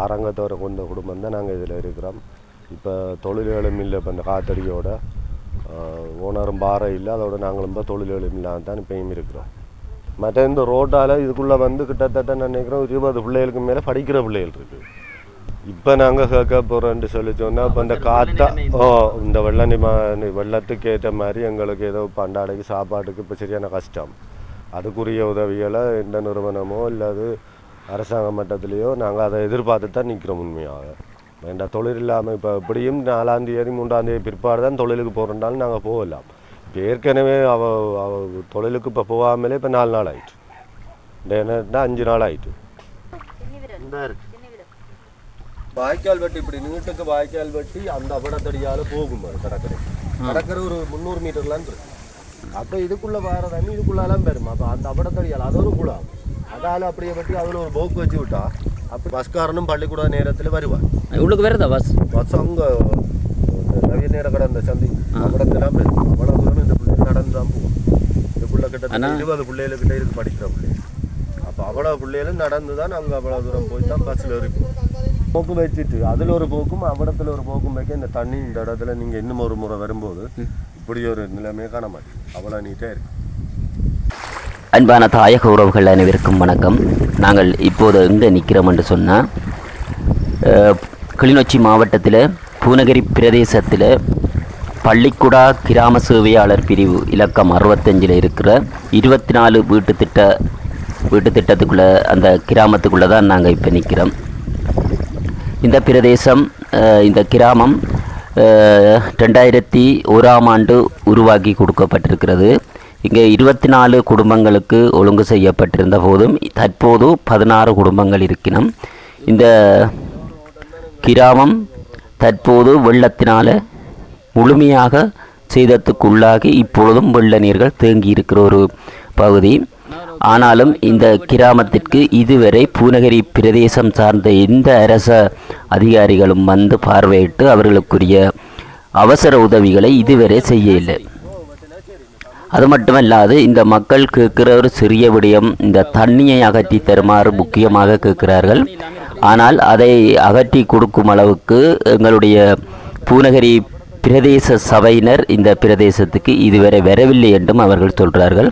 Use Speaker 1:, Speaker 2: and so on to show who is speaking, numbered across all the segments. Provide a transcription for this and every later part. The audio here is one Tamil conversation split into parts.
Speaker 1: ஆரங்கத்தோட கொண்ட குடும்பம் தான் நாங்கள் இதில் இருக்கிறோம். இப்போ தொழில்களும் இல்லை இப்போ இந்த காத்தடியோட ஓனரும் பாறை இல்லை அதோட நாங்களும் இப்போ தொழில்களும் இல்லாமல் தான் இப்போயும் இருக்கிறோம். மற்ற இந்த ரோட்டால் இதுக்குள்ளே வந்து கிட்டத்தட்ட நான் நினைக்கிறோம் ஒரு இருபது பிள்ளைகளுக்கு மேலே படிக்கிற பிள்ளைகள் இருக்குது இப்போ நாங்கள் கேட்க போகிறோன்னு சொல்லி சொன்னால் இப்போ இந்த காத்தா ஓ இந்த வெள்ள வெள்ளத்துக்கு ஏற்ற மாதிரி எங்களுக்கு ஏதோ பண்டாடைக்கு சாப்பாட்டுக்கு இப்போ சரியான கஷ்டம். அதுக்குரிய உதவிகளை எந்த நிறுவனமோ இல்லாது அரசாங்க மட்டத்திலேயோ நாங்கள் அதை எதிர்பார்த்து தான் நிற்கிறோம் உண்மையாக. வேண்ட தொழில் இல்லாமல் இப்போ எப்படியும் நாலாம் தேதி மூன்றாம் தேதி பிற்பாடு தான் தொழிலுக்கு போகிறனாலும் நாங்கள் போகலாம். இப்போ ஏற்கனவே அவ அவ தொழிலுக்கு இப்போ போகாமலே இப்போ நாலு நாள் ஆயிட்டு. என்னன்னா அஞ்சு நாள் ஆயிட்டு. வாய்க்கால் வெட்டி இப்படி நீட்டுக்கு வாய்க்கால் வெட்டி அந்த அபடத்தடியால போகும் அது கடற்கரை. கடற்கரை ஒரு முந்நூறு மீட்டர்லாம் இருக்கு. அப்போ இதுக்குள்ள வர தண்ணி இதுக்குள்ளெல்லாம் பெறும். அப்போ அந்த அபடத்தடியால் அது ஒரு குளம் அதால அப்படியே வெட்டி அதில் ஒரு போக்கு வச்சு விட்டா. அப்படி பஸ்காரனும் பள்ளிக்கூட நேரத்தில் வருவார்
Speaker 2: உள்ளுக்கு வருதா பஸ்?
Speaker 1: பஸ் அங்கே நவீன நேர கடை அந்த சந்தி பெறும் அவ்வளோ தூரம் இந்த பிள்ளைங்க நடந்து தான் போகும் இதுக்குள்ள கிட்ட இருபது பிள்ளைகளுக்கிட்ட இருக்கு படிக்கிற பிள்ளைகள் அப்போ அவ்வளோ பிள்ளைகளும் நடந்து தான் அங்கே அவ்வளோ தூரம் போய் தான் பஸ்ஸில் இருக்கும் போக்கு வச்சுட்டு அதில் ஒரு போக்கும் அவ்விடத்தில் ஒரு போக்கும் வைக்க இந்த தண்ணி இந்த இடத்துல நீங்கள் இன்னும் ஒரு முறை வரும்போது இப்படி ஒரு நிலைமையை காண மாட்டேன் அவ்வளோ நீட்டாக இருக்கு.
Speaker 2: அன்பான தாயக உறவுகள் அனைவருக்கும் வணக்கம். நாங்கள் இப்போது எங்கே நிற்கிறோம் என்று சொன்னால் கிளிநொச்சி மாவட்டத்தில் பூநகரி பிரதேசத்தில் பள்ளிக்குடா கிராம சேவையாளர் பிரிவு இலக்கம் அறுபத்தஞ்சில் இருக்கிற இருபத்தி நாலு வீட்டு திட்ட வீட்டு திட்டத்துக்குள்ளே அந்த கிராமத்துக்குள்ளே தான் நாங்கள் இப்போ நிற்கிறோம் இந்த பிரதேசம் இந்த கிராமம் ரெண்டாயிரத்தி ஓராம் ஆண்டு உருவாக்கி கொடுக்கப்பட்டிருக்கிறது. இங்கே இருபத்தி நாலு குடும்பங்களுக்கு ஒழுங்கு செய்யப்பட்டிருந்த போதும் தற்போது பதினாறு குடும்பங்கள் இருக்கினும். இந்த கிராமம் தற்போது வெள்ளத்தினால முழுமையாக சேதத்துக்குள்ளாகி இப்பொழுதும் வெள்ள நீர்கள் தேங்கி இருக்கிற ஒரு பகுதி. ஆனாலும் இந்த கிராமத்திற்கு இதுவரை பூநகரி பிரதேசம் சார்ந்த எந்த அரச அதிகாரிகளும் வந்து பார்வையிட்டு அவர்களுக்குரிய அவசர உதவிகளை இதுவரை செய்ய இல்லை அது மட்டுமல்லாது இந்த மக்கள் கேட்கிற ஒரு சிறிய விடயம் இந்த தண்ணியை அகற்றி தருமாறு முக்கியமாக கேட்கிறார்கள். ஆனால் அதை அகற்றி கொடுக்கும் அளவுக்கு எங்களுடைய பூநகரி பிரதேச சபையினர் இந்த பிரதேசத்துக்கு இதுவரை வரவில்லை என்றும் அவர்கள் சொல்கிறார்கள்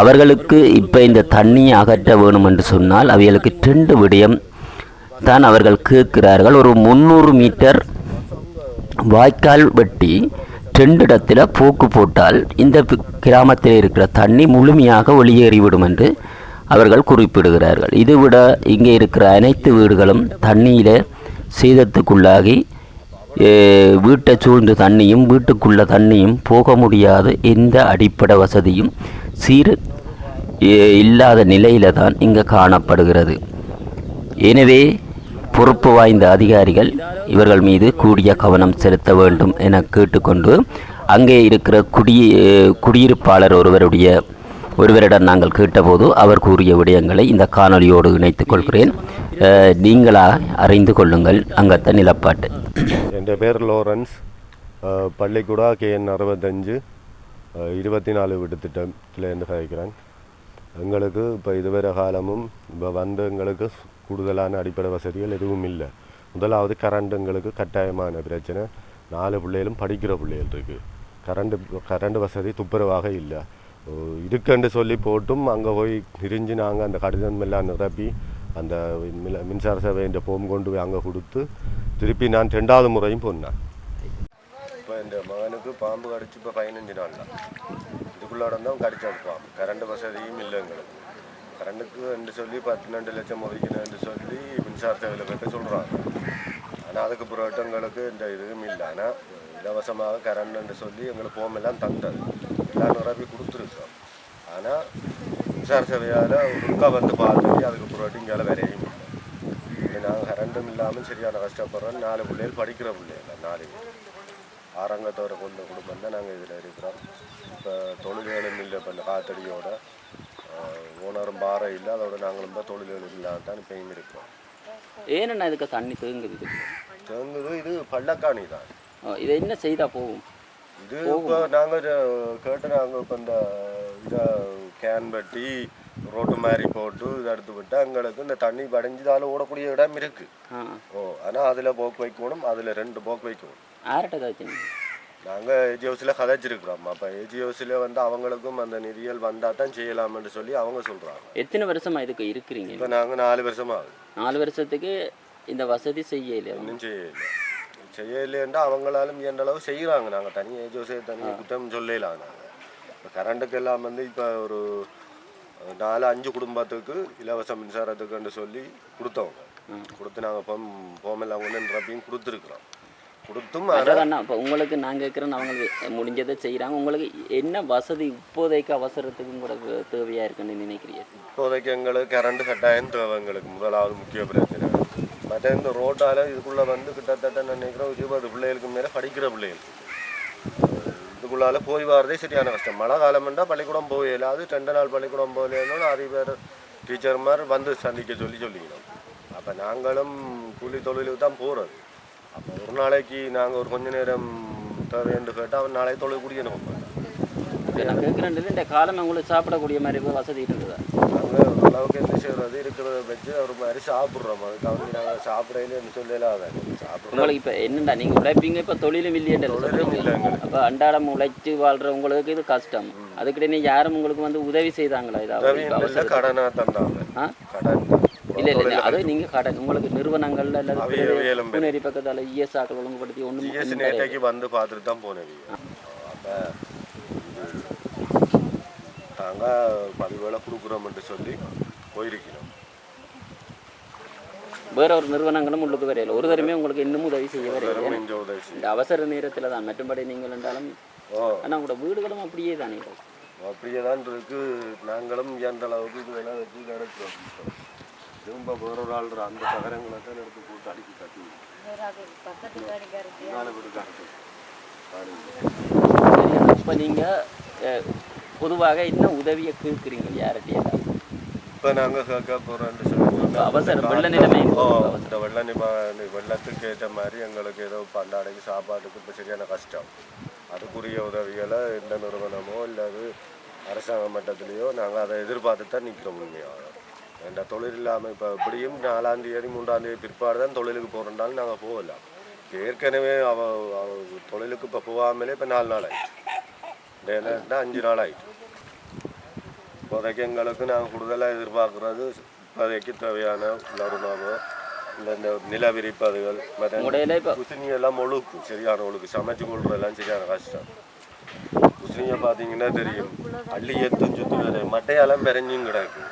Speaker 2: அவர்களுக்கு இப்போ இந்த தண்ணியை அகற்ற வேணும் என்று சொன்னால் அவைகளுக்கு ரெண்டு விடயம் தான் அவர்கள் கேட்கிறார்கள். ஒரு முந்நூறு மீட்டர் வாய்க்கால் வெட்டி ரெண்டிடத்தில் போக்கு போட்டால் இந்த கிராமத்தில் இருக்கிற தண்ணி முழுமையாக வெளியேறிவிடும் என்று அவர்கள் குறிப்பிடுகிறார்கள். இதுவிட இங்கே இருக்கிற அனைத்து வீடுகளும் தண்ணியில் சீதத்துக்குள்ளாகி வீட்டை சூழ்ந்து தண்ணியும் வீட்டுக்குள்ள தண்ணியும் போக முடியாத எந்த அடிப்படை வசதியும் சீர் இல்லாத நிலையில தான் இங்கே காணப்படுகிறது. எனவே பொறுப்பு வாய்ந்த அதிகாரிகள் இவர்கள் மீது கூடிய கவனம் செலுத்த வேண்டும் என கேட்டுக்கொண்டு அங்கே இருக்கிற குடி குடியிருப்பாளர் ஒருவருடைய ஒருவரிடம் நாங்கள் கேட்டபோது அவர் கூறிய விடயங்களை இந்த காணொளியோடு இணைத்துக் கொள்கிறேன். நீங்களா அறிந்து கொள்ளுங்கள். அங்கத்த நிலப்பாட்டு.
Speaker 1: என் பேர் லோரன்ஸ். பள்ளிக்கூடா கேஎன் அறுபத்தஞ்சு. இருபத்தி நாலு வீட்டு திட்டத்திலேருந்து கழிக்கிறேன் எங்களுக்கு இப்போ இதுவரை காலமும் இப்போ வந்து எங்களுக்கு கூடுதலான அடிப்படை வசதிகள் எதுவும் இல்லை. முதலாவது கரண்ட் எங்களுக்கு கட்டாயமான பிரச்சனை. நாலு பிள்ளைகளும் படிக்கிற பிள்ளைகள் இருக்குது கரண்ட் கரண்ட் வசதி துப்புரவாக இல்லை. ஓ, இருக்குன்னு சொல்லி போட்டும் அங்கே போய் திரிஞ்சு நாங்கள் அந்த கடிதம் எல்லாம் நிரப்பி அந்த மின்சார மின்சார சேவையின் போம் கொண்டு போய் அங்கே கொடுத்து திருப்பி நான் ரெண்டாவது முறையும் போனேன். இப்போ இந்த மகனுக்கு பாம்பு கடிச்சு இப்போ பதினஞ்சு நாள் தான் இதுக்குள்ளாட தான் கடிச்சு பாம்பு கரண்ட் வசதியும் இல்லை எங்களுக்கு. கரண்ட்டுக்கு ரெண்டு சொல்லி பத்து ரெண்டு லட்சம் ஒதுக்கணும்னு சொல்லி மின்சார சேவையில் கட்ட சொல்கிறாங்க ஆனால் அதுக்கு பிறகு எங்களுக்கு இந்த இதுவும் இல்லை. ஆனால் இலவசமாக கரண்ட்னு சொல்லி எங்களுக்கு போமெல்லாம் தந்தது. எல்லாம் நிரப்பி கொடுத்துருக்கோம். ஆனால் மின்சார சேவையால் ஒருக்கா வந்து பார்த்துட்டு அதுக்கு பிறகு இங்கே வரையும் இல்லை. நாங்கள் கரண்ட்டும் இல்லாமல் சரியான கஷ்டப்படுறோம். நாலு பிள்ளைகள் படிக்கிற பிள்ளைகள் நாலு பேர். ஆரங்கத்தோட கொண்ட குடும்பம் தான் நாங்கள் இதில் இருக்கிறோம். இப்போ தொழில்களும் இல்லை இப்போ இந்த காத்தடியோட. ஓனரும் பாறை இல்லை அதோட நாங்களும் தான் தொழில்களும் இல்லாமல் தான் இப்பயும் இருக்கிறோம்
Speaker 2: ஏன்னா இதுக்கு தண்ணி தேங்குது
Speaker 1: தேங்குது இது பள்ளக்காணி தான்.
Speaker 2: இதை என்ன செய்தால் போகும்?
Speaker 1: இது இப்போ நாங்கள் கேட்டு நாங்கள் இப்போ இந்த இதை கேன் வெட்டி ரோட்டு மாதிரி போட்டு இதை எடுத்து விட்டு எங்களுக்கு இந்த தண்ணி படைஞ்சதால ஓடக்கூடிய இடம் இருக்கு. ஓ ஆனால் அதில் போக்கு வைக்கணும் அதில் ரெண்டு போக்கு வைக்கணும்.
Speaker 3: கதைச்சிங்க
Speaker 1: நாங்கள் ஏஜி ஹவுஸில் கதைச்சிருக்கிறோம். அப்போ ஏஜி ஹவுஸில் வந்து அவங்களுக்கும் அந்த நிதியல் வந்தால் தான் செய்யலாம்னு சொல்லி அவங்க சொல்கிறாங்க
Speaker 3: எத்தனை வருஷமா இதுக்கு இருக்கிறீங்க?
Speaker 1: இப்போ நாங்கள் நாலு வருஷமா ஆகுது.
Speaker 3: நாலு வருஷத்துக்கு இந்த வசதி செய்யல
Speaker 1: இன்னும் செய்யலை. செய்யலைன்னா அவங்களாலும் இயன்ற அளவு செய்கிறாங்க நாங்கள் தனியாக ஏஜி ஹவுஸே தனியாக குற்றம் சொல்லலாம் நாங்கள் இப்போ கரண்ட்டுக்கு எல்லாம் வந்து இப்போ ஒரு நாலு அஞ்சு குடும்பத்துக்கு இலவச மின்சாரத்துக்குன்னு சொல்லி கொடுத்தவங்க. கொடுத்து நாங்கள் இப்போ போமெல்லாம் கொண்டு நிரப்பியும் கொடுத்துருக்குறோம். கொடுத்தும்
Speaker 3: அண்ணா இப்போ உங்களுக்கு நான் கேட்குறேன் அவங்க முடிஞ்சதை செய்கிறாங்க உங்களுக்கு என்ன வசதி இப்போதைக்கு அவசரத்துக்கும் கூட வே- தேவையா இருக்குன்னு நினைக்கிறீங்க?
Speaker 1: இப்போதைக்கு எங்களுக்கு கரண்ட் கட்டாயம் தேவை எங்களுக்கு. முதலாவது முக்கிய பிரச்சனை. மற்ற இந்த ரோட்டால் இதுக்குள்ளே வந்து கிட்டத்தட்ட நான் நினைக்கிறேன் ஒரு இருபது பிள்ளைகளுக்கு மேலே படிக்கிற பிள்ளைகள். இதுக்குள்ளால போய் வரதே சரியான கஷ்டம். மழை காலம்ன்றா பள்ளிக்கூடம் போகல அது ரெண்டு நாள் பள்ளிக்கூடம் போகலன்னு நிறைய பேர் டீச்சர் மாதிரி வந்து சந்திக்க சொல்லி சொல்லிக்கணும். அப்போ நாங்களும் கூலி தொழிலுக்கு தான் போகிறது அப்போ ஒரு நாளைக்கு நாங்கள் ஒரு கொஞ்ச நேரம் தேவைன்னு கேட்டால் அவன் நாளைக்கு தொழில் குடிக்கணும்.
Speaker 3: நான் கேட்குறேன் இந்த காலம் உங்களுக்கு சாப்பிடக்கூடிய மாதிரி வசதி இருக்குதா
Speaker 1: நாங்கள் ஓரளவுக்கு என்ன செய்கிறது இருக்கிறத வச்சு ஒரு மாதிரி சாப்பிட்றோம். அதுக்கு அவங்க நாங்கள் சாப்பிட்றதுன்னு சொல்லலாம் அதை சாப்பிட்றோம்
Speaker 3: உங்களுக்கு இப்போ என்னடா நீங்கள் உழைப்பீங்க இப்போ தொழிலும் இல்லையன்ற
Speaker 1: தொழிலும் இல்லை எங்களுக்கு.
Speaker 3: அப்போ அன்றாடம் உழைச்சி வாழ்கிறவங்களுக்கு இது கஷ்டம். அதுக்கிட்ட யாரும் உங்களுக்கு வந்து உதவி செய்தாங்களா? அவசரம்
Speaker 1: கடனாக தந்தாங்க கடன்.
Speaker 3: இல்லை இல்லை அது நீங்கள் கடன் உங்களுக்கு நிறுவனங்கள்ல அல்லது பூனேரி பக்கத்தால் இஎஸ் ஆக்கள் ஒழுங்குபடுத்தி
Speaker 1: ஜிஎஸ்
Speaker 3: ஒன்றும்
Speaker 1: நேற்றைக்கு வந்து பார்த்துட்டு தான் போனேன். அப்போ நாங்கள் பதிவேளை கொடுக்குறோம்னு சொல்லி போயிருக்கிறோம்.
Speaker 3: வேற ஒரு நிறுவனங்களும் உள்ளுக்கு வரையில ஒரு தடவை உங்களுக்கு இன்னும் உதவி செய்ய வரையில. இந்த அவசர நேரத்தில் தான். மற்றும்படி நீங்கள் என்றாலும் ஆனால் உங்களோட வீடுகளும் அப்படியே தானே.
Speaker 1: அப்படியே தான் இருக்கு. நாங்களும் இயன்ற அளவுக்கு வேலை வச்சு கிடக்கிறோம் திரும்ப வேறொரு ஆள் அந்த தகரங்களை தான் எடுத்து போட்டு அடிக்கி கட்டி.
Speaker 3: இப்போ நீங்கள் பொதுவாக என்ன உதவியை கேட்குறீங்க? யார்கிட்டயா
Speaker 1: இப்போ நாங்கள் கேட்க போகிறோம்னு சொல்லி
Speaker 3: இப்ப அவசரம், வெள்ள நிலைமை.
Speaker 1: இந்த வெள்ள நிமா வெள்ளத்துக்கு ஏற்ற மாதிரி எங்களுக்கு ஏதோ பண்டாடைக்கு சாப்பாட்டுக்கு இப்போ சரியான கஷ்டம். அதுக்குரிய உதவிகளை எந்த நிறுவனமோ இல்லது அரசாங்க மட்டத்திலேயோ நாங்கள் அதை எதிர்பார்த்து தான் நிற்கிறோம் உண்மையாக. எந்த தொழில் இல்லாமல் இப்போ எப்படியும் நாலாம் தேதி மூன்றாம் தேதி பிற்பாடு தான் தொழிலுக்கு போகிறோம்னாலும் நாங்கள் போகலாம் ஏற்கனவே அவ அவ தொழிலுக்கு இப்போ போகாமலே இப்போ நாலு நாள் ஆயிடுச்சு அஞ்சு நாள் ஆயிடுச்சு இப்போதைக்கு எங்களுக்கு நாங்கள் கூடுதலாக எதிர்பார்க்குறது இப்போதைக்கு தேவையான உணவோ இல்லை இந்த நில விரிப்பதுகள் மற்ற குசினி எல்லாம் ஒழுக்கு சரியான ஒழுக்கு சமைச்சு கொள்றதெல்லாம் சரியான கஷ்டம் குசினியை பார்த்தீங்கன்னா தெரியும் அள்ளி எத்தும் சுற்றி மட்டையெல்லாம் பெரஞ்சும் கிடக்கு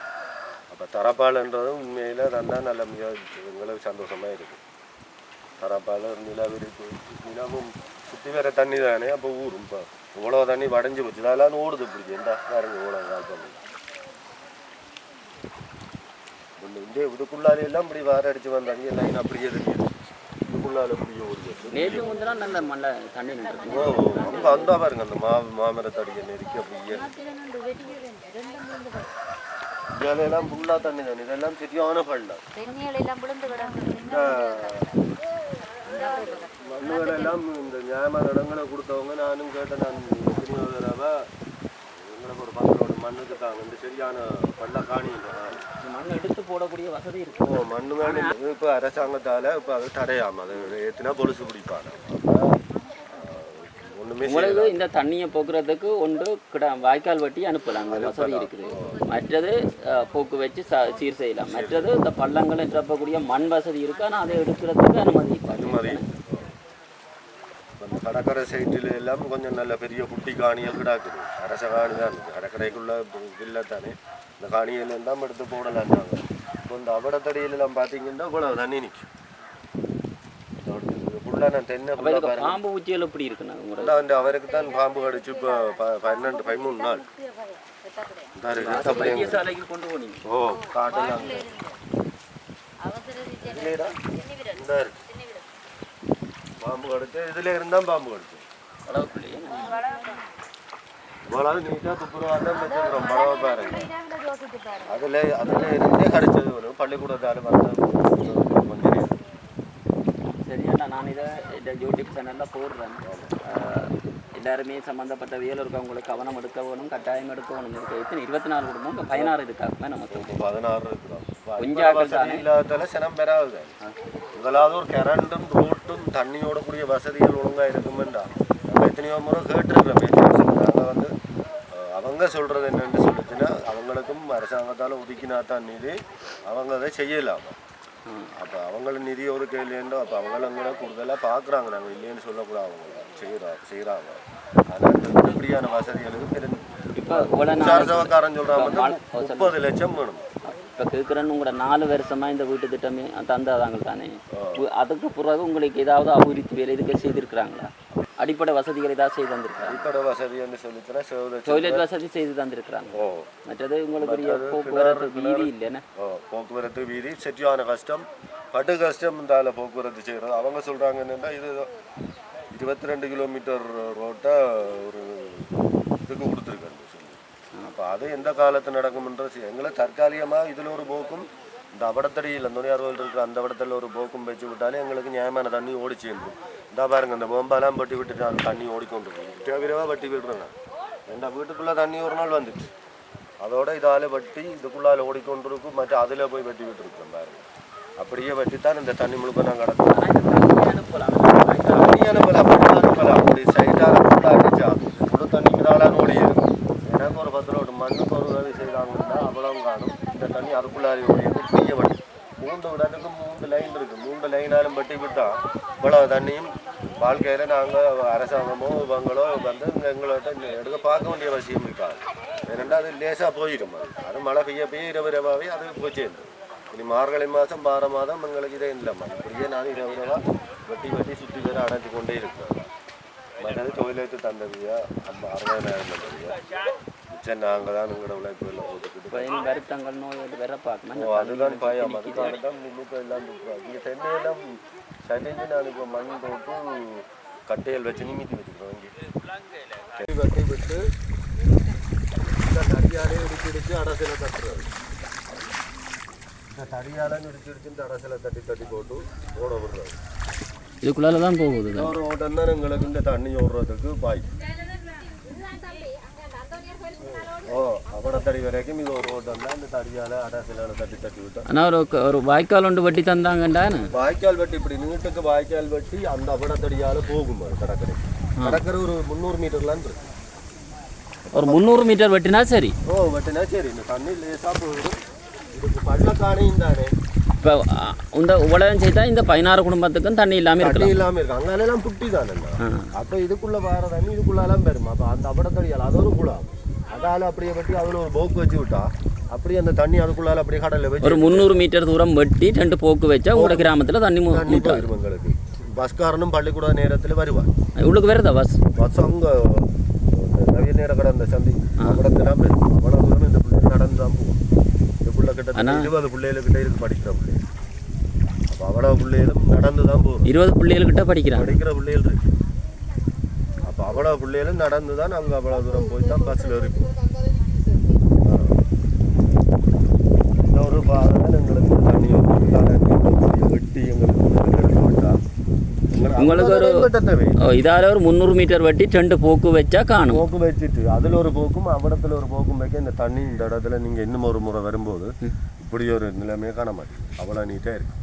Speaker 1: அப்போ தரப்பாலன்றதும் உண்மையில் தந்தா நல்ல எங்களுக்கு சந்தோஷமாக இருக்குது தரப்பால் நில விரிப்பு நிலமும் சுற்றி வேற தண்ணி தானே அப்போ ஊரும் இப்போ. இவ்வளோ தண்ணி வடைஞ்சு போச்சு. அதெல்லாம் ஓடுது இப்படி எந்த பாருங்க இவ்வளோ கால் பண்ணி இந்த இந்த இதுக்குள்ளால எல்லாம் இப்படி வார அடிச்சு வந்தாங்க. லைன் அப்படியே தெரியுது இதுக்குள்ளால அப்படியே ஓடுது
Speaker 3: நேற்று முந்தினா நல்ல மழை தண்ணி
Speaker 1: ஓ அங்க வந்தா பாருங்க அந்த மா மாமரத்தடியை நெருக்கி அப்படியே இதில் எல்லாம் ஃபுல்லா தண்ணி தானே. இதெல்லாம் சரியான பள்ளம்
Speaker 4: விழுந்து கிடக்கு
Speaker 1: இந்த மண்ணுகள் எல்லாம் இந்த நியாயமான இடங்களை கொடுத்தவங்க நானும் கேட்டேன். நான் எத்தனையோ தடவை எங்களுக்கு ஒரு பங்களோட மண்ணுக்கு தாங்க இந்த சரியான பள்ள காணி
Speaker 3: மண் எடுத்து போடக்கூடிய வசதி இருக்கு.
Speaker 1: ஓ மண்ணு மேலே இப்போ அரசாங்கத்தால் இப்போ அது தடையாம அது ஏற்றினா பொலுசு பிடிப்பாங்க
Speaker 3: உங்களுக்கு இந்த தண்ணியை போக்குறதுக்கு ஒன்று கிட வாய்க்கால் வெட்டி அனுப்பலாம். அந்த வசதி இருக்குது. மற்றது போக்கு வச்சு ச- சீர் செய்யலாம். மற்றது இந்த பள்ளங்களை நிரப்பக்கூடிய மண் வசதி இருக்கு. ஆனால் அதை எடுக்கிறதுக்கு அனுமதி.
Speaker 1: அனுமதி கடற்கரை சைட்டில் எல்லாம் கொஞ்சம் நல்ல பெரிய குட்டி காணிகள் கிடாக்குது. அரச காணி தான். கடற்கரைக்குள்ள இல்லை தானே. இந்த காணிகள் எல்லாம் எடுத்து போடலாம் நாங்கள் இப்போ இந்த அவடத்தடியிலெல்லாம் பார்த்தீங்கன்னா இவ்வளவு தண்ணி நிற்கும்.
Speaker 3: பாம்பு ஊச்சியல் எப்படி இருக்குண்ணா
Speaker 1: அவருக்கு தான் பாம்பு கடிச்சு இப்போ பன்னெண்டு பதிமூணு நாள் இந்த இருக்கு, அப்படியே
Speaker 3: வைத்தியசாலைக்கு கொண்டு போனீங்க
Speaker 1: ஓ இருக்கு. பாம்பு கடிச்சு இதுல இருந்தால் பாம்பு கடிச்சு.
Speaker 3: அளவுக்குள்ளேயே
Speaker 1: இவ்வளவு நீட்டாக துப்புரவாக தான் வச்சுக்கிறோம் பரவ பாருங்க. அதில் அதில் இருந்தே கிடைச்சது வரும் நேரம்
Speaker 3: சரியாண்ணா நான் இதை யூடியூப் சேனலில் போடுறேன். எல்லாருமே சம்மந்தப்பட்ட வேலை இருக்கவங்களுக்கு கவனம் எடுக்க வேணும் கட்டாயம் எடுக்க வேணும் இருக்கு எத்தனை? இருபத்தி நாலு குடும்பம் பதினாறு இருக்காங்க நமக்கு
Speaker 1: பதினாறு
Speaker 3: கொஞ்சம்.
Speaker 1: இல்லாததால சினம் பெறாது. முதலாவது ஒரு கரண்டும் ரோட்டும் தண்ணியோட கூடிய வசதிகள் ஒழுங்கா இருக்குமெண்டா நம்ம எத்தனையோ முறை கேட்டிருக்கிறோம் நாங்கள் வந்து அவங்க சொல்றது என்னன்னு சொல்லுச்சுன்னா அவங்களுக்கும் அரசாங்கத்தால் ஒதுக்கினா தான் நிதி. அவங்க அதை செய்யலாம். அப்போ அவங்கள நிதி ஒரு கேள்விண்டோ அப்போ அவங்களும் கூட கூடுதலாக பார்க்குறாங்க நாங்கள் இல்லைன்னு சொல்லக்கூடாது அவங்க செய்கிறோம் செய்கிறாங்க அதனால் இப்படியான வசதிகளுக்கு பெரும் சொல்கிறாங்க முப்பது லட்சம் வேணும்.
Speaker 3: இப்போ கேட்குறேன்னு உங்களோட நாலு வருஷமா இந்த வீட்டு திட்டமே தந்ததாங்க தானே? அதுக்கு பிறகு உங்களுக்கு ஏதாவது அபிவிருத்தி வேலை இதுக்கு செய்திருக்கிறாங்களா? அடிப்படை வசதிகள் ஏதாவது செய்து தந்திருக்காங்க
Speaker 1: அடிப்படை வசதின்னு சொல்லிச்சுன்னா செவ்வளவு
Speaker 3: டொய்லெட் வசதி செய்து தந்திருக்கிறாங்க.
Speaker 1: ஓ.
Speaker 3: மற்றது உங்களுக்கு போக்குவரத்து வீதி இல்லைன்னு?
Speaker 1: ஓ போக்குவரத்து வீதி செட்டியான கஷ்டம் படு கஷ்டம் இந்த போக்குவரத்து செய்கிறது அவங்க சொல்கிறாங்க என்னென்னா இது இருபத்தி ரெண்டு கிலோமீட்டர் ரோட்டை ஒரு இதுக்கு கொடுத்துருக்காங்க அப்போ அது எந்த காலத்து நடக்கும்ன்றது எங்களை தற்காலிகமாக இதில் ஒரு போக்கும் இந்த அவடத்தடியில் நுனியார் கோயில் இருக்கிற அந்த இடத்துல ஒரு போக்கும் வச்சு விட்டாலே எங்களுக்கு நியாயமான தண்ணி ஓடி இந்த பாருங்க இந்த பொம்பெல்லாம் பட்டி விட்டுட்டு அந்த தண்ணி ஓடிக்கொண்டு விரைவாக வட்டி விடுறேன் என் வீட்டுக்குள்ளே தண்ணி ஒரு நாள் வந்துச்சு. அதோட இதால வட்டி இதுக்குள்ளால ஓடிக்கொண்டிருக்கும். மற்ற அதில் போய் வெட்டி விட்டுருக்கோம் பாருங்க. அப்படியே வெட்டித்தான் இந்த தண்ணி முழுக்க நாங்கள் கிடக்கும் தண்ணி அனுப்பல அப்படி அனுப்பல அப்படி ஃபுல்லாக அடிச்சா சுடு தண்ணி மிதாலான ஓடியது எனக்கு ஒரு பத்து ரோடு மண்ணுக்கு ஒரு உதவி செய்தாங்கன்னா அவ்வளவு காணும். இந்த தண்ணி அதுக்குள்ளாரி ஓடியது பெரிய வட்டி மூன்று விடத்துக்கு மூன்று லைன் இருக்கு. மூன்று லைனாலும் பட்டி விட்டா இவ்வளவு தண்ணியும் வாழ்க்கையில நாங்கள் அரசாங்கமோ இவங்களோ வந்து எங்கள்கிட்ட எடுக்க பார்க்க வேண்டிய அவசியம் இருக்காது. ஏனெண்டா அது லேசாக போயிடும் அது. அது மழை பெய்ய பெய்ய இரவு இரவாகவே அது சேர்ந்து இனி மார்கழி மாதம் பார மாதம் எங்களுக்கு இதே இல்லைம்மா இப்படியே நான் இரவு இரவாக வெட்டி வெட்டி சுற்றி வேற அடைஞ்சு கொண்டே இருக்கிறேன் மற்றது தொழிலுக்கு தந்தவியா அந்த அறுபதாயிரம் தந்தவியா மிச்சம் நாங்கள் தான் எங்களோட உழைப்புகளில் போட்டுக்கிட்டு
Speaker 3: வருத்தங்கள் நோய் வேற பார்க்கணும்.
Speaker 1: அதுதான் பயம். அதுக்காக தான் நின்றுட்டு எல்லாம் இங்கே தென்னையெல்லாம் சரிஞ்சு நான் இப்போ மண் போட்டு கட்டையல் வச்சு நிமித்தி வச்சுக்கிறோம் இங்கே. வெட்டி விட்டு இந்த தடியாலே இடிச்சு இடிச்சு அடசில தட்டுறது இந்த தடியால இடிச்சு இடிச்சு இந்த அடசில தட்டி தட்டி போட்டு ஓட விடுறது.
Speaker 3: இதுக்குள்ளால தான் போகுது.
Speaker 1: ஒரு ஓட்டம் தான் எங்களுக்கு இந்த தண்ணி ஓடுறதுக்கு பாய் ஓ அவடத்தடி வரைக்கும் இது ஒரு ஓட்டம் தான் இந்த தடியால அடசில தட்டி தட்டி விட்டோம்
Speaker 3: ஆனா ஒரு ஒரு வாய்க்கால் ஒன்று வெட்டி தந்தாங்கண்டான்னு
Speaker 1: வாய்க்கால் வெட்டி இப்படி நீட்டுக்கு வாய்க்கால் வெட்டி அந்த அவடத்தடியால போகும் அது கடற்கரை கடற்கரை ஒரு முந்நூறு மீட்டர்லாம் இருக்கு
Speaker 3: ஒரு முந்நூறு மீட்டர் வெட்டினா சரி
Speaker 1: ஓ வெட்டினா சரி இந்த தண்ணி லேசா போயிடும் இதுக்கு பள்ளக்கானையும் தானே
Speaker 3: இப்போ இந்த உலகம் செய்தா இந்த பதினாறு குடும்பத்துக்கும் தண்ணி இல்லாமல்
Speaker 1: தண்ணி
Speaker 3: இருக்கலாம்
Speaker 1: இல்லாம இருக்கு அங்க எல்லாம் புட்டி தானே. அப்ப இதுக்குள்ள வர தண்ணி இதுக்குள்ளெல்லாம் பெறும் அப்ப அந்த அவடத்தடியால் அது ஒரு குளம் அதால அப்படியே வெட்டி அதுல ஒரு போக்கு வச்சு விட்டா அப்படியே அந்த தண்ணி அதுக்குள்ளால அப்படியே கடல்ல வச்சு
Speaker 3: ஒரு முந்நூறு மீட்டர் தூரம் வெட்டி ரெண்டு போக்கு வச்சா உங்களோட கிராமத்தில் தண்ணி
Speaker 1: தண்ணி போயிடும் எங்களுக்கு. பஸ்காரனும் பள்ளிக்கூட நேரத்துல வருவார்.
Speaker 3: உள்ளுக்கு வருதா பஸ்?
Speaker 1: பஸ் அங்க இந்த நவீன நேர கடை அந்த சந்தி அவடத்தெல்லாம் பெறும் அவ்வளவு தூரம் இந்த பிள்ளைங்க நடந்து தான் போகும். இந்த பிள்ளை கிட்ட இருபது பிள்ளைகள் கிட்ட இருக்கு படிக்கிற பிள்ளைகள் அப்ப பிள்ளைகளும் நடந்து தான் போகும்.
Speaker 3: இருபது பிள்ளைகள்கிட்ட படிக்கிறாங்க.
Speaker 1: படிக்கிற பிள்ளைகள் இருக்கு. அவ்வளோ பிள்ளைகளும் நடந்து தான் அங்கே அவ்வளோ தூரம் போய் தான் பஸ்ஸில் இருக்கும் இந்த ஒரு பாதை எங்களுக்கு தண்ணி வெட்டி எங்களுக்கு
Speaker 3: உங்களுக்கு ஒரு- இதால முந்நூறு மீட்டர் வெட்டி ரெண்டு போக்கு வச்சா காணும்.
Speaker 1: போக்கு வச்சுட்டு அதில் ஒரு போக்கும் அவ்விடத்துல ஒரு போக்கும் வைக்க இந்த தண்ணி இந்த இடத்துல நீங்கள் இன்னும் ஒரு முறை வரும்போது இப்படி ஒரு நிலைமையை காண மாட்டேன் அவ்வளோ நீட்டாக இருக்கு.